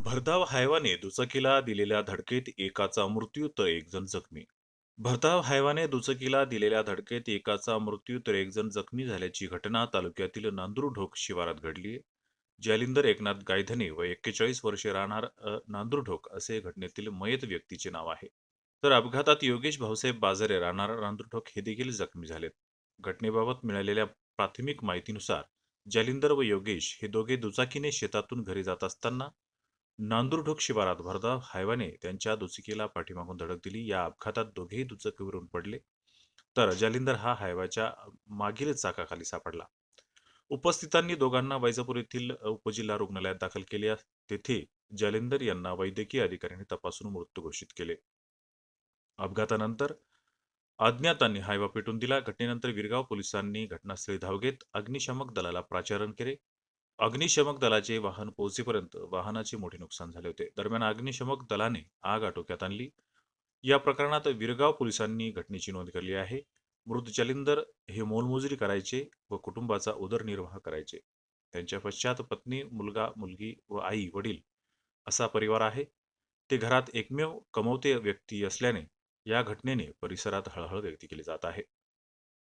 भरधाव हायवाने दुचाकीला दिलेल्या धडकेत एकाचा मृत्यू तर एक जण जखमी. भरधाव हायवाने दुचाकीला दिलेल्या धडकेत एकाचा मृत्यू तर एक जण जखमी झाल्याची घटना तालुक्यातील नांदुरढोक शिवारात घडली जालिंदर एकनाथ गायधने व एक्केचाळीस वर्षे राहणार नांदुरढोक असे घटनेतील मयत व्यक्तीचे नाव आहे. तर अपघातात योगेश भाऊसाहेब बाजारे राहणार नांदुरढोक हे देखील जखमी झालेत. घटनेबाबत मिळालेल्या प्राथमिक माहितीनुसार जालिंदर व योगेश हे दोघे दुचाकीने शेतातून घरी जात असताना नांदुरढोक शिवारात भरधाव हायवाने त्यांच्या दुचाकीला पाठीमागून धडक दिली. या अपघातात दोघेही दुचाकीवरून पडले. तर जालिंदर हा हायवाच्या मागील चाकाखाली सापडला. उपस्थितांनी दोघांना वैजापूर येथील उपजिल्हा रुग्णालयात दाखल केले. तेथे जालिंदर यांना वैद्यकीय अधिकाऱ्यांनी तपासून मृत्यू घोषित केले. अपघातानंतर अज्ञातांनी हायवा पेटून दिला. घटनेनंतर विरगाव पोलिसांनी घटनास्थळी धाव घेत अग्निशामक दलाला प्राचारण केले. अग्निशमक दलाचे वाहन पोहोचेपर्यंत वाहनाचे मोठे नुकसान झाले होते. दरम्यान अग्निशमक दलाने आग आटोक्यात आणली. या प्रकरणात विरगाव पोलिसांनी घटनेची नोंद केली आहे. मृत जालिंदर हे मोलमजुरी करायचे व कुटुंबाचा उदरनिर्वाह करायचे. त्यांच्या पश्चात पत्नी मुलगा मुलगी व आई वडील असा परिवार आहे. ते घरात एकमेव कमवते व्यक्ती असल्याने या घटनेने परिसरात हळहळ व्यक्त केली जात आहे.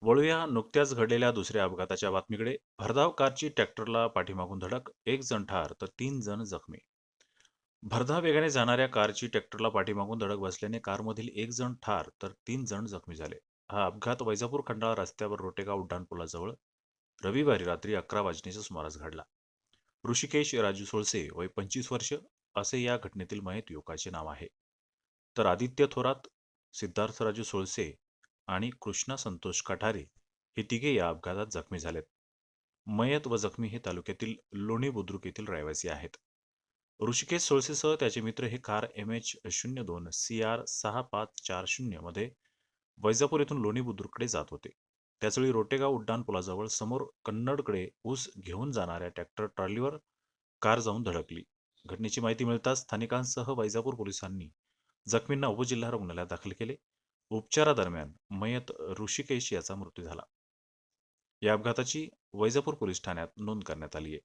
वळूया नुकत्याच घडलेल्या दुसऱ्या अपघाताच्या बातमीकडे. भरधाव कारची ट्रॅक्टरला पाठीमागून धडक एक जण ठार तर तीन जण जखमी. भरधाव वेगाने जाणाऱ्या कारची ट्रॅक्टरला पाठीमागून धडक बसल्याने कारमधील एक जण ठार तर तीन जण जखमी झाले. हा अपघात वैजापूर खंडाळा रस्त्यावर रोटेगाव उड्डाणपुलाजवळ रविवारी रात्री अकरा वाजण्याच्या सुमारास घडला. ऋषिकेश राजू सोळसे वय पंचवीस वर्ष असे या घटनेतील मयत युवकाचे नाव आहे. तर आदित्य थोरात सिद्धार्थ राजू सोळसे आणि कृष्णा संतोष कठारे हे तिघे या अपघातात जखमी झालेत. मयत व जखमी हे तालुक्यातील लोणी बुद्रुक येथील रहिवासी आहेत. ऋषिकेश सोळसेसह त्याचे मित्र हे कार एम एच शून्य दोन सी आर सहा पाच चार शून्यमध्ये वैजापूर येथून लोणी बुद्रुककडे जात होते. त्याचवेळी रोटेगाव उड्डाण पुलाजवळ समोर कन्नडकडे ऊस घेऊन जाणाऱ्या ट्रॅक्टर ट्रॉलीवर कार जाऊन धडकली. घटनेची माहिती मिळताच स्थानिकांसह वैजापूर पोलिसांनी जखमींना उपजिल्हा रुग्णालयात दाखल केले. उपचारादरम्यान मयत ऋषिकेश याचा मृत्यू झाला. या अपघाताची वैजापूर पोलीस ठाण्यात नोंद करण्यात आली आहे.